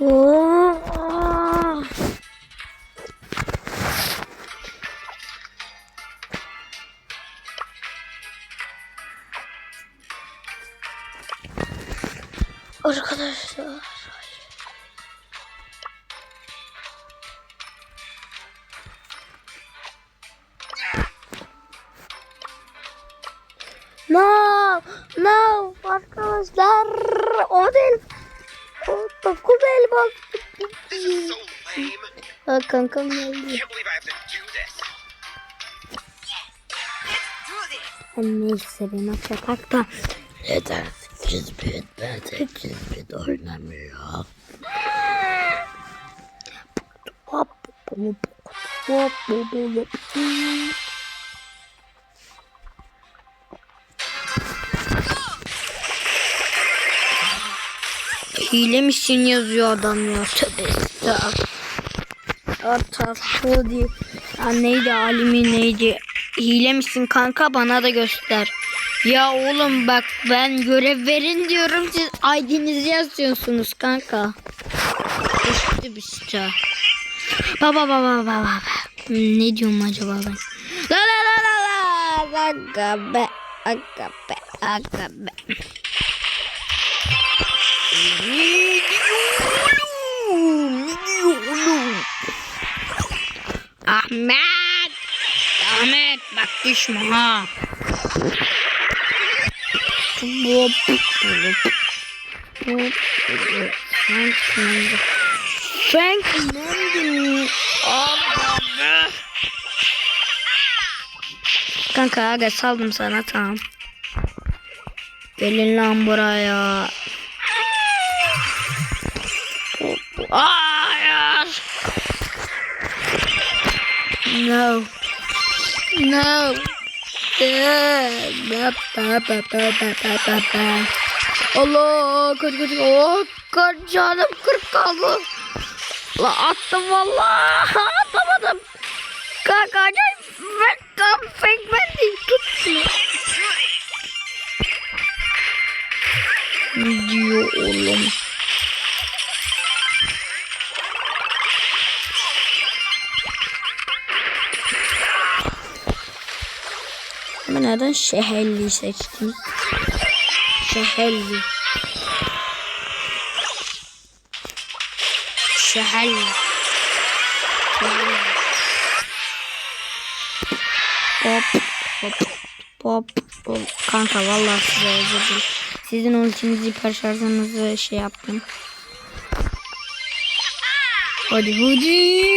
Oo. Arkadaşlar. No, no, arkadaşlar. O değil. Okul elma. Ha kankam geldi. Neyse ben sokakta. Yeter 8 bit ben 8 bit oynamıyorum. Hop hop hop hop hop hop Hile misin yazıyor adam ya. Tövbe estağfurullah. Diye. Neydi alimi neydi? Hile misin kanka bana da göster. Ya oğlum bak ben görev verin diyorum siz ID'nizi yazıyorsunuz kanka. Üstü bir işte. Baba baba baba baba. Ne diyorum acaba ben? La la la la la. Aga be. Aga be. Aga be. Ahmet. Ahmet bak düşme ha. Hop, hop. Frank Mendy. Kanka aga saldım sana tamam. Gelin lan buraya. Hayır. No. No. Allah kaç kaç oh kaç canım kırk kaldı. La attım valla atamadım. Kanka acayip fake fake ben değil Neden şehirli seçtim? Şehirli. Şehirli. Hop hop hop hop. Kanka vallahi size özür dilerim. Sizin ultinizi şarjınızı şey yaptım. Hadi hadi.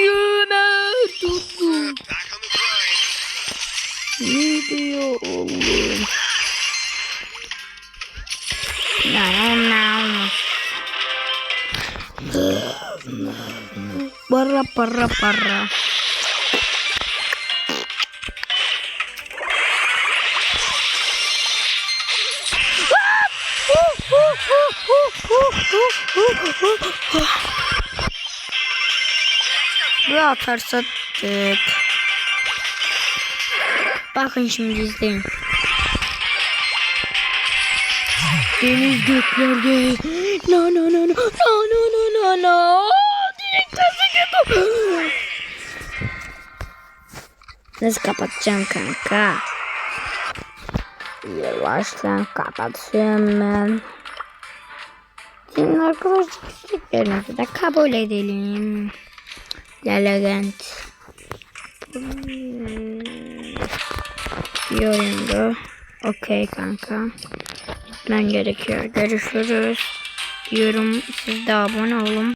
Ne diyor oğlum? No, no. Para para para. Bir atarsa tık. Bakın şimdi izleyin. Deniz göklerde. No no no no no no no no no. Direkt gibi. Nasıl kapatacağım kanka? Yavaştan kapatıyorum ben. Şimdi arkadaşlar isteklerinizi de kabul edelim. Legend. Bir oyundu. Okey kanka. Gitmen gerekiyor. Görüşürüz. Diyorum. Siz de abone olun.